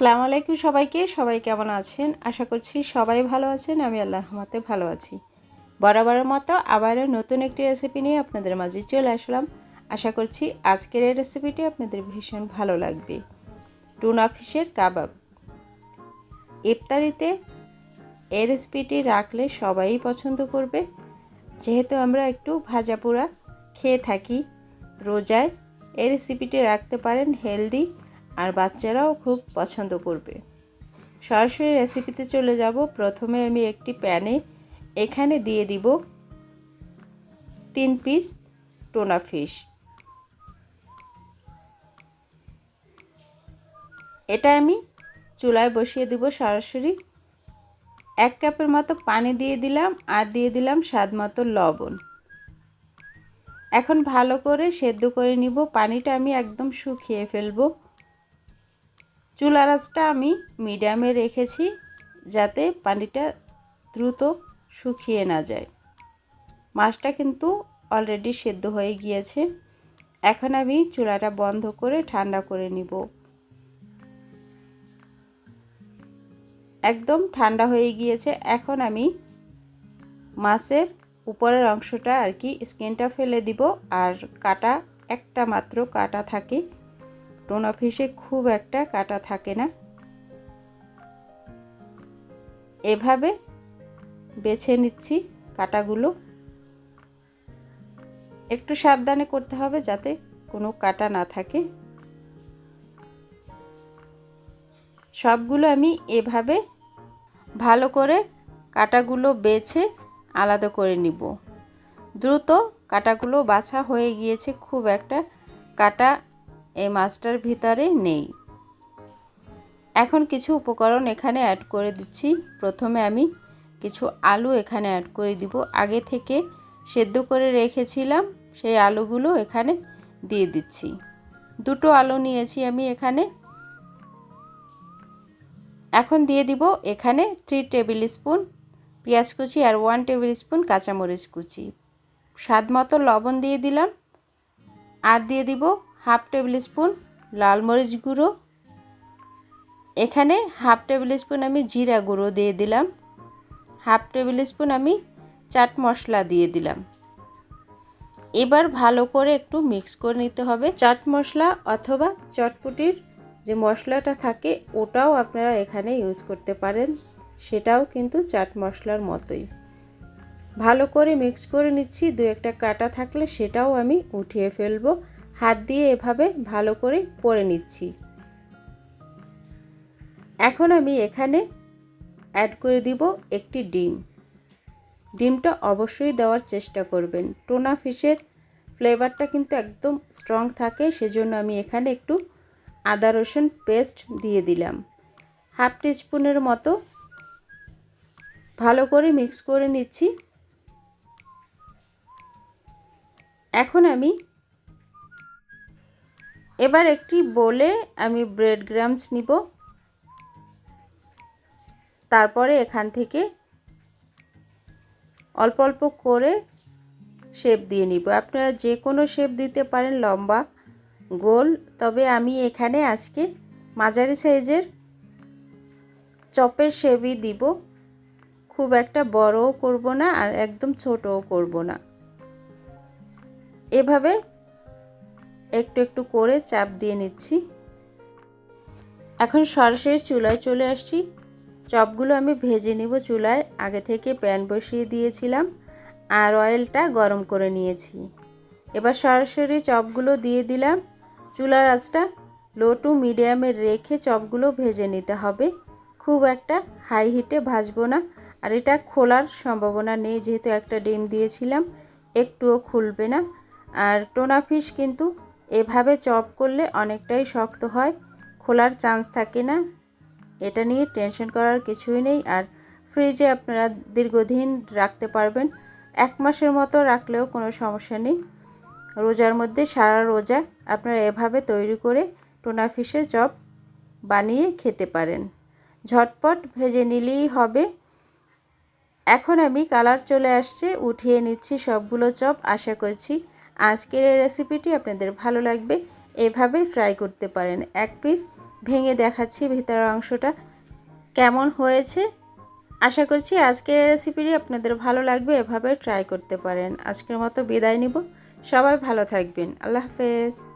আসসালামু আলাইকুম সবাইকে। সবাই কেমন আছেন? আশা করছি সবাই ভালো আছেন। আমি আল্লাহ রহমতে ভালো আছি। বরাবরের মতো আবারও নতুন একটি রেসিপি নিয়ে আপনাদের মাঝে চলে আসলাম। আশা করছি আজকের এই রেসিপিটি আপনাদের ভীষণ ভালো লাগবে। টুনা ফিশের কাবাব। ইফতারিতে এই রেসিপিটি রাখলে সবাই পছন্দ করবে। যেহেতু আমরা একটু ভাজা পোড়া খেয়ে থাকি, রোজায় এই রেসিপিটি রাখতে পারেন হেলদি আর বাচ্চারাও খুব পছন্দ করবে। সরাসরি রেসিপিতে চলে যাব। প্রথমে আমি একটি প্যানে এখানে দিয়ে দিব তিন পিস টোনা ফিশ। এটা আমি চুলায় বসিয়ে দিব সরাসরি। এক কাপের মতো পানি দিয়ে দিলাম আর দিয়ে দিলাম স্বাদ মতো লবণ। এখন ভালো করে সেদ্ধ করে নিব। পানিটা আমি একদম শুকিয়ে ফেলব। চুলার আঁচটা আমি মিডিয়ামে রেখেছি যাতে পানিটা দ্রুত শুকিয়ে না যায়। মাছটা কিন্তু অলরেডি সেদ্ধ হয়ে গিয়েছে। এখন আমি চুলাটা বন্ধ করে ঠান্ডা করে নিব। একদম ঠান্ডা হয়ে গিয়েছে। এখন আমি মাছের উপরের অংশটা আর কি স্কিনটা ফেলে দিব। আর কাটা একটা মাত্র কাটা থাকে। টোনা ফিশে খুব একটা কাটা থাকে না। এভাবে বেছে নিচ্ছি কাটাগুলো। একটু সাবধানে করতে হবে যাতে কোনো কাটা না থাকে। সবগুলো আমি এভাবে ভালো করে কাটাগুলো বেছে আলাদা করে নিব। দ্রুত কাটাগুলো বাছা হয়ে গিয়েছে, খুব একটা কাটা এই মাছটার ভিতরে নেই। এখন কিছু উপকরণ এখানে অ্যাড করে দিচ্ছি। প্রথমে আমি কিছু আলু এখানে অ্যাড করে দিব। আগে থেকে সেদ্ধ করে রেখেছিলাম, সেই আলুগুলো এখানে দিয়ে দিচ্ছি। দুটো আলু নিয়েছি আমি এখানে। এখন দিয়ে দিব এখানে থ্রি টেবিল স্পুন পেঁয়াজ কুচি আর ওয়ান টেবিল স্পুন কাঁচামরিচ কুচি। স্বাদ মতো লবণ দিয়ে দিলাম। আর দিয়ে দিব হাফ টেবিল স্পুন লাল মরিচ গুঁড়ো। এখানে হাফ টেবিল স্পুন আমি জিরা গুঁড়ো দিয়ে দিলাম। হাফ টেবিল স্পুন আমি চাট মশলা দিয়ে দিলাম। এবার ভালো করে একটু মিক্স করে নিতে হবে। চাট মশলা অথবা চটপুটির যে মশলাটা থাকে, ওটাও আপনারা এখানে ইউজ করতে পারেন। সেটাও কিন্তু চাট মশলার মতোই। ভালো করে মিক্স করে নিচ্ছি। দু একটা কাটা থাকলে সেটাও আমি উঠিয়ে ফেলব। হাত দিয়ে এভাবে ভালো করে পরে নিচ্ছি। এখন আমি এখানে অ্যাড করে দিব একটি ডিম। ডিমটা অবশ্যই দেওয়ার চেষ্টা করবেন। টোনা ফিশের ফ্লেভারটা কিন্তু একদম স্ট্রং থাকে, সেজন্য আমি এখানে একটু আদা রসুন পেস্ট দিয়ে দিলাম। হাফ টিস্পুনের মতো ভালো করে মিক্স করে নিচ্ছি। এখন আমি এবার একটি বলে আমি ব্রেড গ্রামস নিব। তারপরে এখান থেকে অল্প অল্প করে শেপ দিয়ে নিব। আপনারা যে কোনো শেপ দিতে পারেন, লম্বা, গোল, তবে আমি এখানে আজকে মাঝারি সাইজের চপের শেপই দিব। খুব একটা বড়ও করব না আর একদম ছোটও করব না। এভাবে একটু একটু করে চাপ দিয়ে নিচ্ছি। এখন সরাসরি চুলায় চলে আসছি। চপগুলো আমি ভেজে নিব চুলায়। আগে থেকে প্যান বসিয়ে দিয়েছিলাম আর অয়েলটা গরম করে নিয়েছি। এবার সরাসরি চপগুলো দিয়ে দিলাম। চুলার আঁচটা লো টু মিডিয়ামে রেখে চপগুলো ভেজে নিতে হবে। খুব একটা হাই হিটে ভাজবো না। আর এটা খোলার সম্ভাবনা নেই, যেহেতু একটা ডিম দিয়েছিলাম। একটুও খুলবে না। আর টোনা ফিশ কিন্তু এভাবে চপ করলে অনেকটাই শক্ত হয়, খোলার চান্স থাকে না। এটা নিয়ে টেনশন করার কিছুই নেই আর ফ্রিজে আপনারা দীর্ঘদিন রাখতে পারবেন। এক মাসের মতো রাখলেও কোনো সমস্যা নেই। রোজার মধ্যে সারা রোজা আপনারা এভাবে তৈরি করে টোনা ফিশের চপ বানিয়ে খেতে পারেন। ঝটপট ভেজে নিলেই হবে। এখন আমি কালার চলে আসছে, উঠিয়ে নিচ্ছি সবগুলো চপ, আশা করছি আজকের এই রেসিপিটি আপনাদের ভালো লাগবে, এভাবে ট্রাই করতে পারেন। এক পিস ভেঙে দেখাচ্ছি ভেতরের অংশটা কেমন হয়েছে। আশা করছি আজকের রেসিপিটি আপনাদের ভালো লাগবে, এভাবে ট্রাই করতে পারেন। আজকের মতো বিদায় নিব। সবাই ভালো থাকবেন। আল্লাহ হাফেজ।